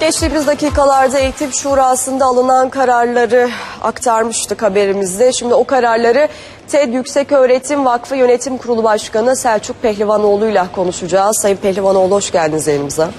Geçtiğimiz dakikalarda Eğitim Şurası'nda alınan kararları aktarmıştık haberimizde. Şimdi o kararları TED Yükseköğretim Vakfı Yönetim Kurulu Başkanı Selçuk Pehlivanoğlu ile konuşacağız. Sayın Pehlivanoğlu hoş geldiniz yayınımıza.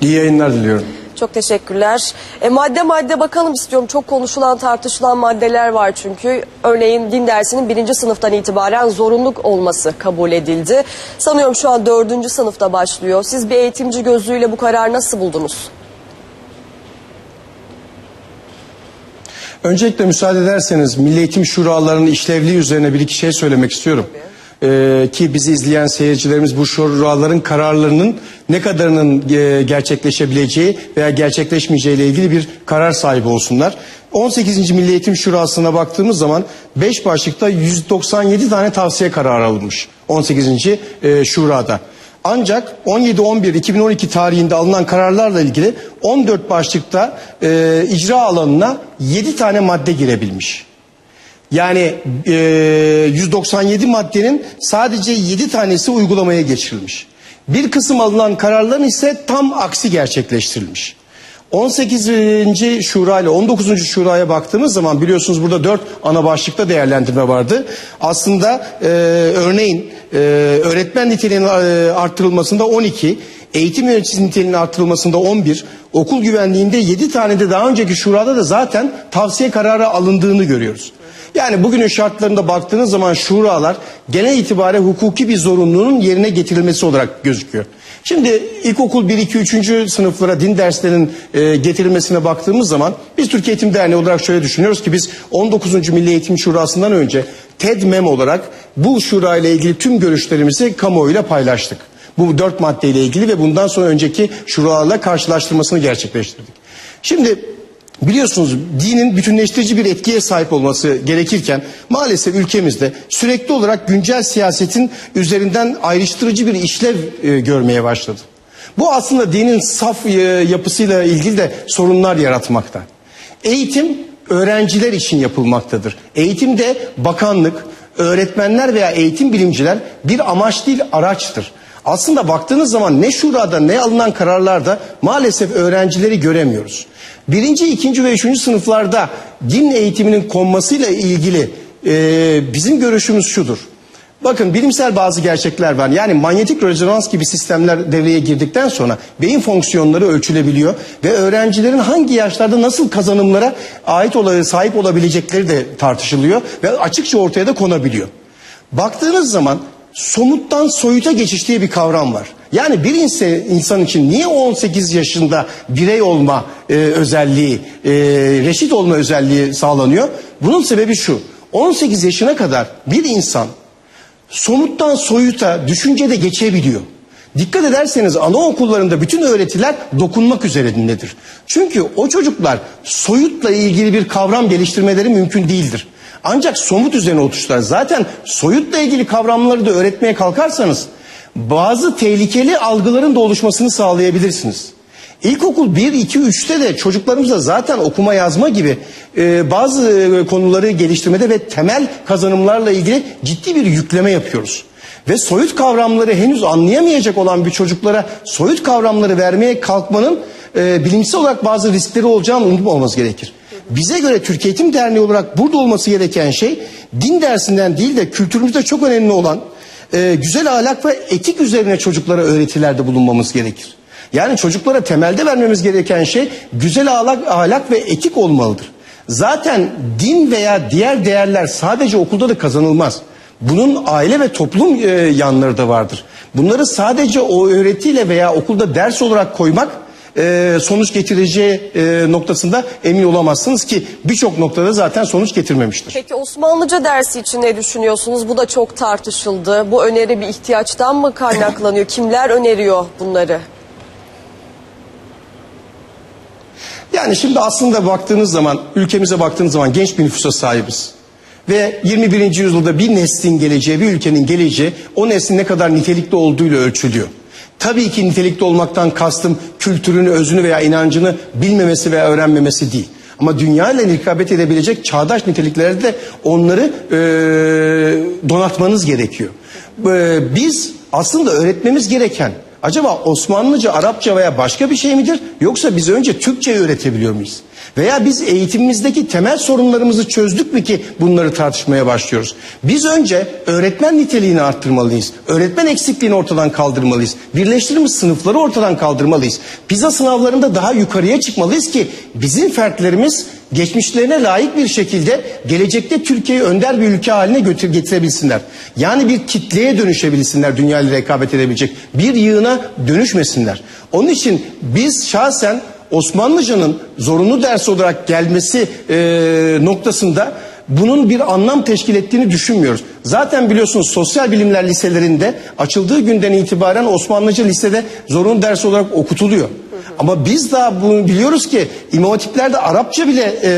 İyi yayınlar diliyorum. Çok teşekkürler. E, madde madde bakalım istiyorum. Çok konuşulan, tartışılan maddeler var çünkü. Örneğin din dersinin birinci sınıftan itibaren zorunluluk olması kabul edildi. Sanıyorum şu an dördüncü sınıfta başlıyor. Siz bir eğitimci gözüyle bu kararı nasıl buldunuz? Öncelikle müsaade ederseniz Milli Eğitim Şuralarının işlevliği üzerine bir iki şey söylemek istiyorum. Ee, ki bizi izleyen seyircilerimiz bu şuraların kararlarının ne kadarının e, gerçekleşebileceği veya gerçekleşmeyeceği ile ilgili bir karar sahibi olsunlar. 18. Milli Eğitim Şurası'na baktığımız zaman 5 başlıkta 197 tane tavsiye kararı alınmış 18. e, Şura'da. Ancak 17-11-2012 tarihinde alınan kararlarla ilgili 14 başlıkta e, icra alanına 7 tane madde girebilmiş. Yani e, 197 maddenin sadece 7 tanesi uygulamaya geçirilmiş. Bir kısım alınan kararların ise tam aksi gerçekleştirilmiş. 18. Şura ile 19. Şura'ya baktığımız zaman biliyorsunuz burada 4 ana başlıkta değerlendirme vardı. Aslında e, örneğin e, öğretmen niteliğinin e, arttırılmasında 12, eğitim yöneticisi niteliğinin arttırılmasında 11, okul güvenliğinde 7 tane de daha önceki şurada da zaten tavsiye kararı alındığını görüyoruz. Yani bugünün şartlarında baktığınız zaman şuralar genel itibariyle hukuki bir zorunluluğun yerine getirilmesi olarak gözüküyor. Şimdi ilkokul 1, 2, 3. sınıflara din derslerinin e, getirilmesine baktığımız zaman biz Türkiye Eğitim Derneği olarak şöyle düşünüyoruz ki biz 19. Milli Eğitim Şurası'ndan önce TEDMEM olarak bu şura ile ilgili tüm görüşlerimizi kamuoyuyla paylaştık. Bu dört maddeyle ilgili ve bundan sonra önceki şuralarla karşılaştırmasını gerçekleştirdik. Şimdi Biliyorsunuz dinin bütünleştirici bir etkiye sahip olması gerekirken maalesef ülkemizde sürekli olarak güncel siyasetin üzerinden ayrıştırıcı bir işlev e, görmeye başladı. Bu aslında dinin saf e, yapısıyla ilgili de sorunlar yaratmakta. Eğitim öğrenciler için yapılmaktadır. Eğitimde bakanlık, öğretmenler veya eğitim bilimciler bir amaç değil araçtır. Aslında baktığınız zaman ne şurada ne alınan kararlarda maalesef öğrencileri göremiyoruz. Birinci, ikinci ve üçüncü sınıflarda din eğitiminin konmasıyla ilgili e, bizim görüşümüz şudur. Bakın bilimsel bazı gerçekler var. Yani manyetik rezonans gibi sistemler devreye girdikten sonra beyin fonksiyonları ölçülebiliyor ve öğrencilerin hangi yaşlarda nasıl kazanımlara ait ola, sahip olabilecekleri de tartışılıyor ve açıkça ortaya da konabiliyor. Baktığınız zaman somuttan soyuta geçiş diye bir kavram var. Yani bir insan, için niye 18 yaşında birey olma e, özelliği, e, reşit olma özelliği sağlanıyor? Bunun sebebi şu. 18 yaşına kadar bir insan somuttan soyuta düşüncede geçebiliyor. Dikkat ederseniz anaokullarında bütün öğretiler dokunmak üzerindedir. Çünkü o çocuklar soyutla ilgili bir kavram geliştirmeleri mümkün değildir. Ancak somut üzerine oturtuşlar. Zaten soyutla ilgili kavramları da öğretmeye kalkarsanız bazı tehlikeli algıların da oluşmasını sağlayabilirsiniz. İlkokul 1, 2, 3'te de çocuklarımıza zaten okuma yazma gibi e, bazı e, konuları geliştirmede ve temel kazanımlarla ilgili ciddi bir yükleme yapıyoruz. Ve soyut kavramları henüz anlayamayacak olan bir çocuklara soyut kavramları vermeye kalkmanın e, bilimsel olarak bazı riskleri olacağını unutmamamız gerekir. Bize göre Türkiye Eğitim Derneği olarak burada olması gereken şey din dersinden değil de kültürümüzde çok önemli olan e, güzel ahlak ve etik üzerine çocuklara öğretilerde bulunmamız gerekir. Yani çocuklara temelde vermemiz gereken şey güzel ahlak, ahlak ve etik olmalıdır. Zaten din veya diğer değerler sadece okulda da kazanılmaz. Bunun aile ve toplum e, yanları da vardır. Bunları sadece o öğretiyle veya okulda ders olarak koymak e, sonuç getireceği e, noktasında emin olamazsınız ki birçok noktada zaten sonuç getirmemiştir. Peki Osmanlıca dersi için ne düşünüyorsunuz? Bu da çok tartışıldı. Bu öneri bir ihtiyaçtan mı kaynaklanıyor? Kimler öneriyor bunları? Yani şimdi aslında baktığınız zaman, ülkemize baktığınız zaman genç bir nüfusa sahibiz. Ve 21. yüzyılda bir neslin geleceği, bir ülkenin geleceği o neslin ne kadar nitelikli olduğuyla ölçülüyor. Tabii ki nitelikli olmaktan kastım kültürünü, özünü veya inancını bilmemesi veya öğrenmemesi değil. Ama dünya ile rekabet edebilecek çağdaş niteliklerde de onları e, donatmanız gerekiyor. E, biz aslında öğretmemiz gereken Acaba Osmanlıca, Arapça veya başka bir şey midir? Yoksa biz önce Türkçe öğretebiliyor muyuz? Veya biz eğitimimizdeki temel sorunlarımızı çözdük mü ki bunları tartışmaya başlıyoruz? Biz önce öğretmen niteliğini arttırmalıyız. Öğretmen eksikliğini ortadan kaldırmalıyız. Birleştirilmiş sınıfları ortadan kaldırmalıyız. PISA sınavlarında daha yukarıya çıkmalıyız ki bizim fertlerimiz geçmişlerine layık bir şekilde gelecekte Türkiye'yi önder bir ülke haline götür getirebilsinler. Yani bir kitleye dönüşebilsinler dünya ile rekabet edebilecek. Bir yığına dönüşmesinler. Onun için biz şahsen Osmanlıcanın zorunlu ders olarak gelmesi e, noktasında bunun bir anlam teşkil ettiğini düşünmüyoruz. Zaten biliyorsunuz sosyal bilimler liselerinde açıldığı günden itibaren Osmanlıca lisede zorunlu ders olarak okutuluyor. Ama biz daha bunu biliyoruz ki İmam Hatipler'de Arapça bile e,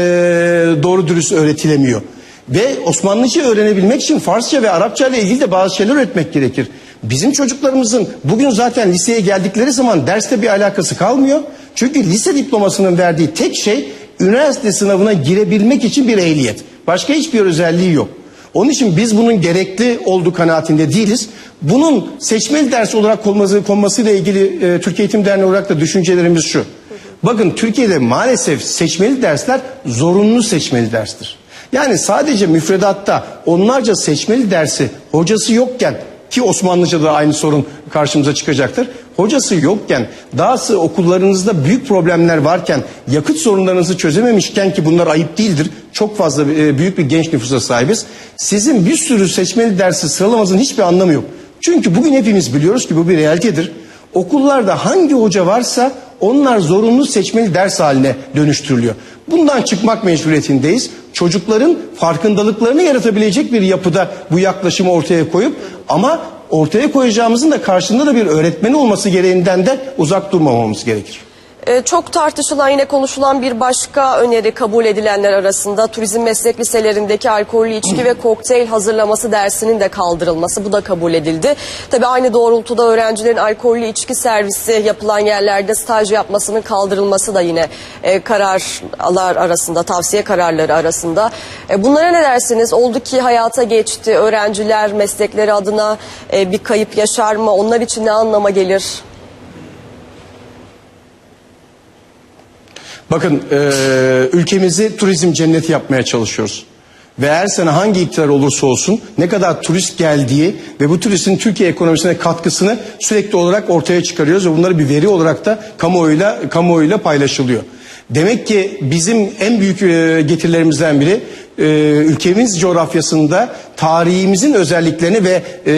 doğru dürüst öğretilemiyor. Ve Osmanlıca öğrenebilmek için Farsça ve Arapça ile ilgili de bazı şeyler öğretmek gerekir. Bizim çocuklarımızın bugün zaten liseye geldikleri zaman derste bir alakası kalmıyor. Çünkü lise diplomasının verdiği tek şey üniversite sınavına girebilmek için bir ehliyet. Başka hiçbir özelliği yok. Onun için biz bunun gerekli olduğu kanaatinde değiliz. Bunun seçmeli ders olarak konması, konmasıyla ilgili e, Türkiye Eğitim Derneği olarak da düşüncelerimiz şu. Bakın Türkiye'de maalesef seçmeli dersler zorunlu seçmeli derstir. Yani sadece müfredatta onlarca seçmeli dersi hocası yokken ki Osmanlıca'da da aynı sorun karşımıza çıkacaktır. Hocası yokken, dahası okullarınızda büyük problemler varken, yakıt sorunlarınızı çözememişken ki bunlar ayıp değildir. Çok fazla e, büyük bir genç nüfusa sahibiz. Sizin bir sürü seçmeli dersi sıralamanızın hiçbir anlamı yok. Çünkü bugün hepimiz biliyoruz ki bu bir realitedir. Okullarda hangi hoca varsa onlar zorunlu seçmeli ders haline dönüştürülüyor. Bundan çıkmak mecburiyetindeyiz. Çocukların farkındalıklarını yaratabilecek bir yapıda bu yaklaşımı ortaya koyup ama ortaya koyacağımızın da karşında da bir öğretmeni olması gereğinden de uzak durmamamız gerekir. Ee, çok tartışılan yine konuşulan bir başka öneri kabul edilenler arasında turizm meslek liselerindeki alkollü içki ve kokteyl hazırlaması dersinin de kaldırılması bu da kabul edildi. Tabi aynı doğrultuda öğrencilerin alkollü içki servisi yapılan yerlerde staj yapmasının kaldırılması da yine e, kararlar arasında tavsiye kararları arasında. E, bunlara ne dersiniz? Oldu ki hayata geçti öğrenciler meslekleri adına e, bir kayıp yaşar mı? Onlar için ne anlama gelir? Bakın e, ülkemizi turizm cenneti yapmaya çalışıyoruz. Ve her sene hangi iktidar olursa olsun ne kadar turist geldiği ve bu turistin Türkiye ekonomisine katkısını sürekli olarak ortaya çıkarıyoruz ve bunları bir veri olarak da kamuoyuyla kamuoyuyla paylaşılıyor. Demek ki bizim en büyük e, getirilerimizden biri e, ülkemiz coğrafyasında tarihimizin özelliklerini ve e,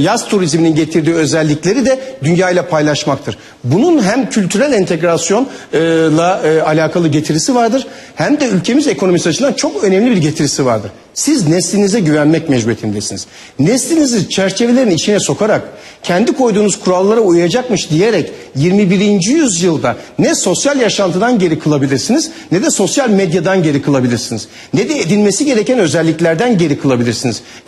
yaz turizminin getirdiği özellikleri de dünyayla paylaşmaktır. Bunun hem kültürel entegrasyonla e, alakalı getirisi vardır hem de ülkemiz ekonomisi açısından çok önemli bir getirisi vardır. Siz neslinize güvenmek mecburiyetindesiniz. Neslinizi çerçevelerin içine sokarak kendi koyduğunuz kurallara uyacakmış diyerek 21. yüzyılda ne sosyal yaşantıdan geri kılabilirsiniz ne de sosyal medyadan geri kılabilirsiniz. Ne de edinmesi gereken özelliklerden geri kılabilirsiniz.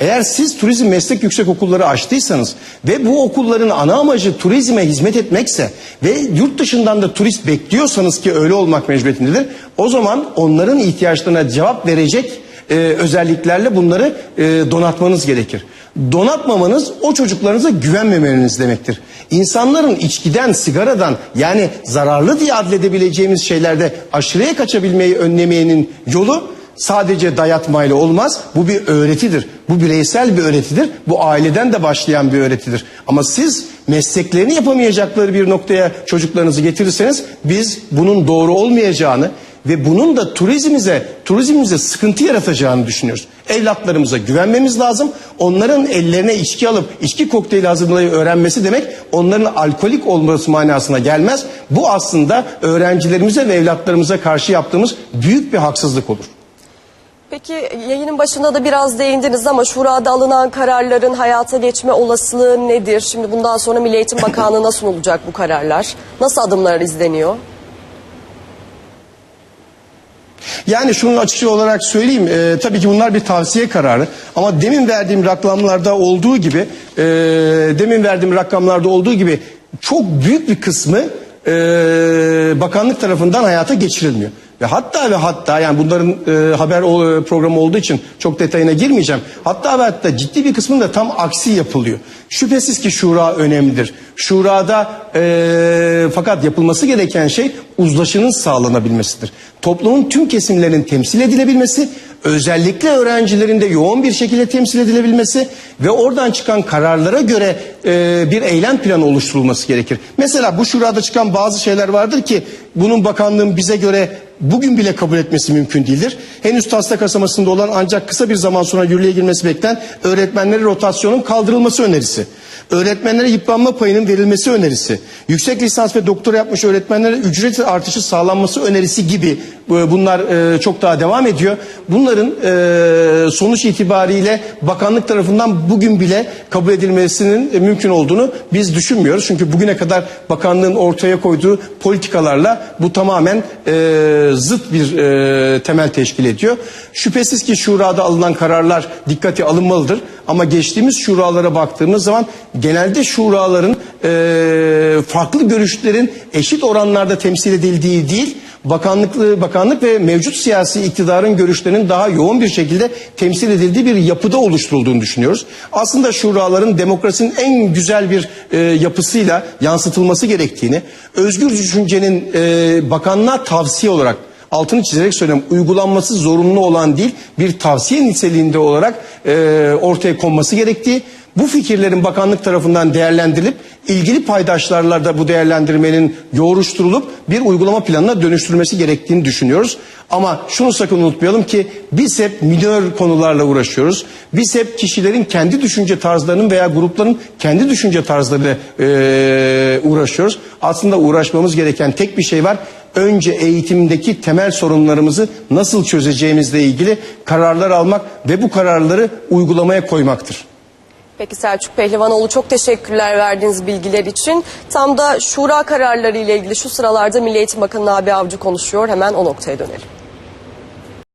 Eğer siz turizm meslek yüksek okulları açtıysanız ve bu okulların ana amacı turizme hizmet etmekse ve yurt dışından da turist bekliyorsanız ki öyle olmak mecburiyetindedir. O zaman onların ihtiyaçlarına cevap verecek e, özelliklerle bunları e, donatmanız gerekir. Donatmamanız o çocuklarınıza güvenmemeniz demektir. İnsanların içkiden, sigaradan yani zararlı diye adledebileceğimiz şeylerde aşırıya kaçabilmeyi önlemeyenin yolu sadece dayatmayla olmaz. Bu bir öğretidir. Bu bireysel bir öğretidir. Bu aileden de başlayan bir öğretidir. Ama siz mesleklerini yapamayacakları bir noktaya çocuklarınızı getirirseniz biz bunun doğru olmayacağını ve bunun da turizmimize, turizmimize sıkıntı yaratacağını düşünüyoruz. Evlatlarımıza güvenmemiz lazım. Onların ellerine içki alıp içki kokteyli hazırlamayı öğrenmesi demek onların alkolik olması manasına gelmez. Bu aslında öğrencilerimize ve evlatlarımıza karşı yaptığımız büyük bir haksızlık olur. Peki yayının başında da biraz değindiniz ama şurada alınan kararların hayata geçme olasılığı nedir? Şimdi bundan sonra Milli Eğitim Bakanlığı'na sunulacak bu kararlar. Nasıl adımlar izleniyor? Yani şunu açıkça olarak söyleyeyim. e, tabii ki bunlar bir tavsiye kararı. Ama demin verdiğim rakamlarda olduğu gibi, e, demin verdiğim rakamlarda olduğu gibi çok büyük bir kısmı e, bakanlık tarafından hayata geçirilmiyor. Ve hatta ve hatta yani bunların e, haber o- programı olduğu için çok detayına girmeyeceğim. Hatta ve hatta ciddi bir kısmında tam aksi yapılıyor. Şüphesiz ki şura önemlidir. Şurada e, fakat yapılması gereken şey uzlaşının sağlanabilmesidir. Toplumun tüm kesimlerinin temsil edilebilmesi, özellikle öğrencilerin de yoğun bir şekilde temsil edilebilmesi ve oradan çıkan kararlara göre e, bir eylem planı oluşturulması gerekir. Mesela bu şurada çıkan bazı şeyler vardır ki bunun bakanlığın bize göre bugün bile kabul etmesi mümkün değildir. Henüz taslak aşamasında olan ancak kısa bir zaman sonra yürürlüğe girmesi beklenen öğretmenleri rotasyonun kaldırılması önerisi. Öğretmenlere yıpranma payının verilmesi önerisi, yüksek lisans ve doktora yapmış öğretmenlere ücret artışı sağlanması önerisi gibi e, bunlar e, çok daha devam ediyor. Bunların e, sonuç itibariyle bakanlık tarafından bugün bile kabul edilmesinin mümkün olduğunu biz düşünmüyoruz. Çünkü bugüne kadar bakanlığın ortaya koyduğu politikalarla bu tamamen zıt bir temel teşkil ediyor. Şüphesiz ki şurada alınan kararlar dikkate alınmalıdır. Ama geçtiğimiz şuralara baktığımız zaman genelde şuraların e, farklı görüşlerin eşit oranlarda temsil edildiği değil, bakanlıklı bakanlık ve mevcut siyasi iktidarın görüşlerinin daha yoğun bir şekilde temsil edildiği bir yapıda oluşturulduğunu düşünüyoruz. Aslında şuraların demokrasinin en güzel bir e, yapısıyla yansıtılması gerektiğini, özgür düşüncenin e, bakanlığa tavsiye olarak altını çizerek söylüyorum uygulanması zorunlu olan değil bir tavsiye niteliğinde olarak e, ortaya konması gerektiği bu fikirlerin bakanlık tarafından değerlendirilip ilgili paydaşlarla da bu değerlendirmenin yoğruşturulup bir uygulama planına dönüştürülmesi gerektiğini düşünüyoruz. Ama şunu sakın unutmayalım ki biz hep minör konularla uğraşıyoruz. Biz hep kişilerin kendi düşünce tarzlarının veya grupların kendi düşünce tarzlarıyla e, uğraşıyoruz. Aslında uğraşmamız gereken tek bir şey var önce eğitimdeki temel sorunlarımızı nasıl çözeceğimizle ilgili kararlar almak ve bu kararları uygulamaya koymaktır. Peki Selçuk Pehlivanoğlu çok teşekkürler verdiğiniz bilgiler için. Tam da şura kararları ile ilgili şu sıralarda Milli Eğitim Bakanı Nabi Avcı konuşuyor. Hemen o noktaya dönelim.